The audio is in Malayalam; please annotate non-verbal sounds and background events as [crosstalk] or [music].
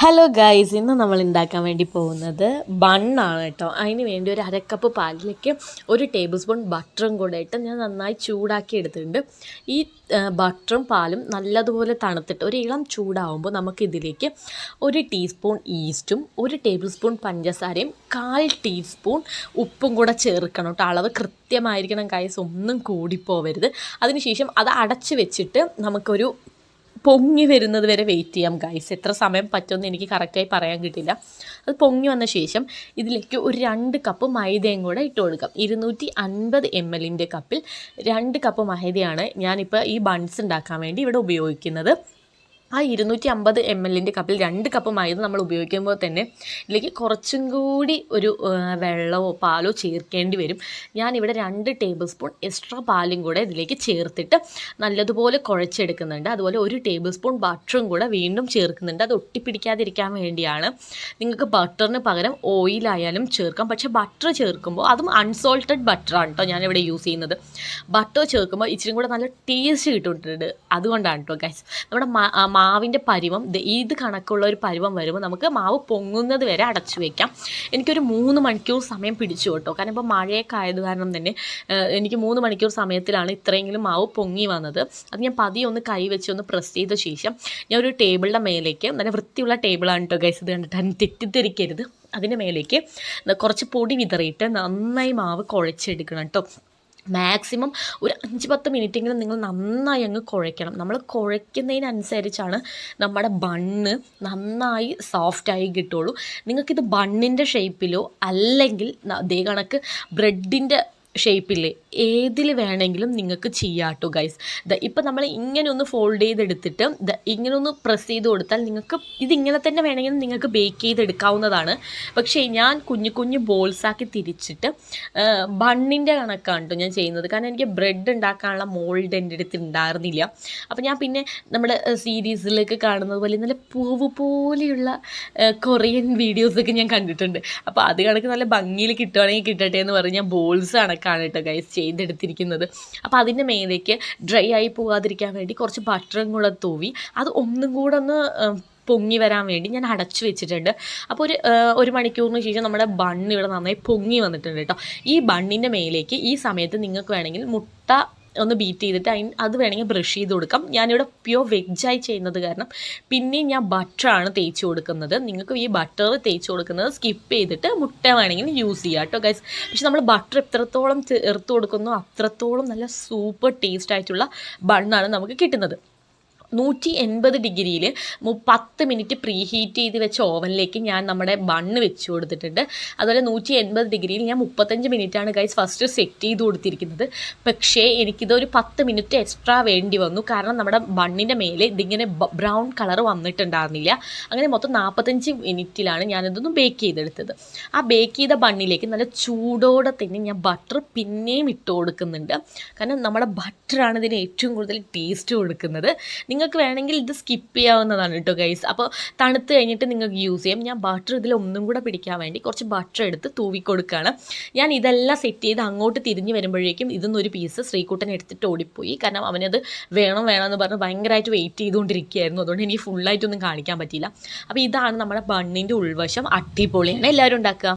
ഹലോ ഗൈസ് ഇന്ന് നമ്മൾ ഉണ്ടാക്കാൻ വേണ്ടി പോകുന്നത് ബണ്ണാണ് കേട്ടോ. അതിന് വേണ്ടി ഒരു അരക്കപ്പ് പാലിലേക്ക് ഒരു ടേബിൾ സ്പൂൺ ബട്ടറും കൂടെ ഇട്ട് ഞാൻ നന്നായി ചൂടാക്കി എടുത്തിട്ടുണ്ട്. ഈ ബട്ടറും പാലും നല്ലതുപോലെ തണുത്തിട്ട് ഒരു ഇളം ചൂടാവുമ്പോൾ നമുക്കിതിലേക്ക് ഒരു ടീസ്പൂൺ ഈസ്റ്റും ഒരു ടേബിൾ സ്പൂൺ പഞ്ചസാരയും കാൽ ടീസ്പൂൺ ഉപ്പും കൂടെ ചേർക്കണം കേട്ടോ. അളവ് കൃത്യമായിരിക്കണം ഗൈസ് ഒന്നും കൂടിപ്പോവരുത്. അതിനുശേഷം അത് അടച്ച് വെച്ചിട്ട് നമുക്കൊരു പൊങ്ങി വരുന്നത് വരെ വെയിറ്റ് ചെയ്യാം ഗൈസ് എത്ര സമയം പറ്റുമെന്ന് എനിക്ക് കറക്റ്റായി പറയാൻ കിട്ടില്ല അത് പൊങ്ങി വന്ന ശേഷം ഇതിലേക്ക് ഒരു രണ്ട് കപ്പ് മൈദയും കൂടെ ഇട്ട് കൊടുക്കാം. ഇരുന്നൂറ്റി അൻപത് എം എല്ലിന്റെ കപ്പിൽ രണ്ട് കപ്പ് മൈദയാണ് ഞാനിപ്പോൾ ഈ ബൺസ് ഉണ്ടാക്കാൻ വേണ്ടി ഇവിടെ ഉപയോഗിക്കുന്നത്. ആ ഇരുന്നൂറ്റി അമ്പത് എം എല്ലിന്റെ കപ്പിൽ രണ്ട് കപ്പ് മൈദ നമ്മൾ ഉപയോഗിക്കുമ്പോൾ തന്നെ. ഇതിലേക്ക് കുറച്ചും കൂടി ഒരു വെള്ളമോ പാലോ ചേർക്കേണ്ടി വരും. ഞാനിവിടെ രണ്ട് ടേബിൾ സ്പൂൺ എക്സ്ട്രാ പാലും കൂടെ ഇതിലേക്ക് ചേർത്തിട്ട് നല്ലതുപോലെ കുഴച്ചെടുക്കുന്നുണ്ട്. അതുപോലെ ഒരു ടേബിൾ സ്പൂൺ ബട്ടറും കൂടെ വീണ്ടും ചേർക്കുന്നുണ്ട്. അത് ഒട്ടിപ്പിടിക്കാതിരിക്കാൻ വേണ്ടിയാണ്. നിങ്ങൾക്ക് ബട്ടറിന് പകരം ഓയിലായാലും ചേർക്കാം. പക്ഷേ ബട്ടർ ചേർക്കുമ്പോൾ അതും അൺസോൾട്ടഡ് ബട്ടറാണ് കേട്ടോ ഞാനിവിടെ യൂസ് ചെയ്യുന്നത്. ബട്ടർ ചേർക്കുമ്പോൾ ഇച്ചിരി കൂടെ നല്ല ടേസ്റ്റ് കിട്ടിയിട്ടുണ്ട് അതുകൊണ്ടാണ് കേട്ടോ ഗൈസ് നമ്മുടെ മാവിന്റെ പരിവം ഇത് കണക്കുള്ള ഒരു പരിവം വരുമ്പോൾ നമുക്ക് മാവ് പൊങ്ങുന്നത് വരെ അടച്ചു വയ്ക്കാം എനിക്കൊരു മൂന്ന് മണിക്കൂർ സമയം പിടിച്ചു കേട്ടോ. കാരണം ഇപ്പോൾ മഴയൊക്കെ ആയത് കാരണം തന്നെ എനിക്ക് മൂന്ന് മണിക്കൂർ സമയത്തിലാണ് ഇത്രയെങ്കിലും മാവ് പൊങ്ങി വന്നത്. അത് ഞാൻ പതിയെ ഒന്ന് കൈ വെച്ച് ഒന്ന് പ്രസ് ചെയ്ത ശേഷം ഞാൻ ഒരു ടേബിളിന്റെ മേലേക്ക് നല്ല വൃത്തിയുള്ള ടേബിളാണ് കേട്ടോ ഗൈസ് ഇത് കണ്ടിട്ട് തെറ്റിദ്ധരിക്കരുത്. അതിന്റെ മേലേക്ക് കുറച്ച് പൊടി വിതറിയിട്ട് നന്നായി മാവ് കുഴച്ചെടുക്കണം കേട്ടോ. മാക്സിമം ഒരു അഞ്ച് പത്ത് മിനിറ്റെങ്കിലും നിങ്ങൾ നന്നായി അങ്ങ് കുഴയ്ക്കണം. നമ്മൾ കുഴയ്ക്കുന്നതിനനുസരിച്ചാണ് നമ്മുടെ ബണ്ണ് നന്നായി സോഫ്റ്റായി കിട്ടുള്ളൂ നിങ്ങൾക്കിത് ബണ്ണിന്റെ ഷേപ്പിലോ അല്ലെങ്കിൽ ദേ കണക്ക് ബ്രെഡിന്റെ ഷേപ്പില്ലേ ഏതിൽ വേണമെങ്കിലും നിങ്ങൾക്ക് ചെയ്യാട്ടോ കേട്ടോ ദ ഇപ്പം നമ്മൾ ഇങ്ങനെ ഒന്ന് ഫോൾഡ് ചെയ്തെടുത്തിട്ട് ദ ഇങ്ങനെ ഒന്ന് പ്രസ് ചെയ്ത് കൊടുത്താൽ നിങ്ങൾക്ക് ഇതിങ്ങനെ തന്നെ വേണമെങ്കിലും നിങ്ങൾക്ക് ബേക്ക് ചെയ്തെടുക്കാവുന്നതാണ്. പക്ഷേ ഞാൻ കുഞ്ഞു കുഞ്ഞു ബോൾസാക്കി തിരിച്ചിട്ട് ബണ്ണിന്റെ കണക്കാണ് കേട്ടോ ഞാൻ ചെയ്യുന്നത്. കാരണം എനിക്ക് ബ്രെഡ് ഉണ്ടാക്കാനുള്ള മോൾഡ് എന്റെ അടുത്ത് ഉണ്ടായിരുന്നില്ല. അപ്പോൾ ഞാൻ പിന്നെ നമ്മുടെ സീരീസിലേക്ക് കാണുന്നത് പോലെ നല്ല പൂവ് പോലെയുള്ള കൊറിയൻ വീഡിയോസൊക്കെ [laughs] ഞാൻ കണ്ടിട്ടുണ്ട്. അപ്പോൾ അത് കണക്ക് നല്ല ഭംഗിയിൽ കിട്ടുവാണെങ്കിൽ കിട്ടട്ടെ എന്ന് പറഞ്ഞ് ഞാൻ ബോൾസ് കണക്കാണ് കേട്ടോ ഗൈസ് ചെയ്തെടുത്തിരിക്കുന്നത്. അപ്പോൾ അതിന്റെ മേലേക്ക് ഡ്രൈ ആയി പോകാതിരിക്കാൻ വേണ്ടി കുറച്ച് ബട്ടറും കൂടെ തൂവി അത് ഒന്നും കൂടെ ഒന്ന് പൊങ്ങി വരാൻ വേണ്ടി ഞാൻ അടച്ചു വെച്ചിട്ടുണ്ട്. അപ്പോൾ ഒരു ഒരു മണിക്കൂറിന് ശേഷം നമ്മുടെ ബണ്ണ് ഇവിടെ നന്നായി പൊങ്ങി വന്നിട്ടുണ്ട് കേട്ടോ ഈ ബണ്ണിന്റെ മേലേക്ക് ഈ സമയത്ത് നിങ്ങൾക്ക് വേണമെങ്കിൽ മുട്ട ഒന്ന് ബീറ്റ് ചെയ്തിട്ട് അതിന് അത് വേണമെങ്കിൽ ബ്രഷ് ചെയ്ത് കൊടുക്കാം. ഞാനിവിടെ പ്യുവർ വെജായി ചെയ്യുന്നത് കാരണം പിന്നെയും ഞാൻ ബട്ടറാണ് തേച്ച് കൊടുക്കുന്നത്. നിങ്ങൾക്ക് ഈ ബട്ടർ തേച്ച് കൊടുക്കുന്നത് സ്കിപ്പ് ചെയ്തിട്ട് മുട്ട വേണമെങ്കിൽ യൂസ് ചെയ്യാം കേട്ടോ ഗൈസ് പക്ഷെ നമ്മൾ ബട്ടർ എത്രത്തോളം ചേർത്ത് കൊടുക്കുന്നു അത്രത്തോളം നല്ല സൂപ്പർ ടേസ്റ്റ് ആയിട്ടുള്ള ബണ്ണാണ് നമുക്ക് കിട്ടുന്നത്. നൂറ്റി എൺപത് ഡിഗ്രിയിൽ പത്ത് മിനിറ്റ് പ്രീ ഹീറ്റ് ചെയ്ത് വെച്ച ഓവനിലേക്ക് ഞാൻ നമ്മുടെ ബണ്ണ് വെച്ച് കൊടുത്തിട്ടുണ്ട്. അതുപോലെ നൂറ്റി എൺപത് ഡിഗ്രിയിൽ ഞാൻ മുപ്പത്തഞ്ച് മിനിറ്റാണ് ഗൈസ് ഫസ്റ്റ് സെറ്റ് ചെയ്ത് കൊടുത്തിരിക്കുന്നത്. പക്ഷേ എനിക്കിതൊരു പത്ത് മിനിറ്റ് എക്സ്ട്രാ വേണ്ടി വന്നു. കാരണം നമ്മുടെ ബണ്ണിന്റെ മേലെ ഇതിങ്ങനെ ബ്രൗൺ കളർ വന്നിട്ടുണ്ടായിരുന്നില്ല. അങ്ങനെ മൊത്തം നാൽപ്പത്തഞ്ച് മിനിറ്റിലാണ് ഞാനിതൊന്ന് ബേക്ക് ചെയ്തെടുത്തത്. ആ ബേക്ക് ചെയ്ത ബണ്ണിലേക്ക് നല്ല ചൂടോടെ തന്നെ ഞാൻ ബട്ടർ പിന്നെയും ഇട്ട് കൊടുക്കുന്നുണ്ട്. കാരണം നമ്മുടെ ബട്ടറാണ് ഇതിന് ഏറ്റവും കൂടുതൽ ടേസ്റ്റ് കൊടുക്കുന്നത്. നിങ്ങൾക്ക് വേണമെങ്കിൽ ഇത് സ്കിപ്പ് ചെയ്യാവുന്നതാണ് കേട്ടോ ഗൈസ് അപ്പോൾ തണുത്ത് കഴിഞ്ഞിട്ട് നിങ്ങൾക്ക് യൂസ് ചെയ്യാം. ഞാൻ ബട്ടർ ഇതിൽ ഒന്നും കൂടെ പിടിക്കാൻ വേണ്ടി കുറച്ച് ബട്ടർ എടുത്ത് തൂവി കൊടുക്കുകയാണ് ഞാൻ ഇതെല്ലാം സെറ്റ് ചെയ്ത് അങ്ങോട്ട് തിരിഞ്ഞ് വരുമ്പോഴേക്കും ഇതൊന്നും ഒരു പീസ് ശ്രീകുട്ടൻ എടുത്തിട്ട് ഓടിപ്പോയി. കാരണം അവനത് വേണം വേണം എന്ന് പറഞ്ഞ് ഭയങ്കരമായിട്ട് വെയിറ്റ് ചെയ്തുകൊണ്ടിരിക്കുകയായിരുന്നു. അതുകൊണ്ട് എനിക്ക് ഫുള്ളായിട്ടൊന്നും കാണിക്കാൻ പറ്റിയില്ല. അപ്പോൾ ഇതാണ് നമ്മുടെ ബണ്ണിന്റെ ഉൾവശം. അടിപൊളിയാണ്. എല്ലാവരും ഉണ്ടാക്കുക.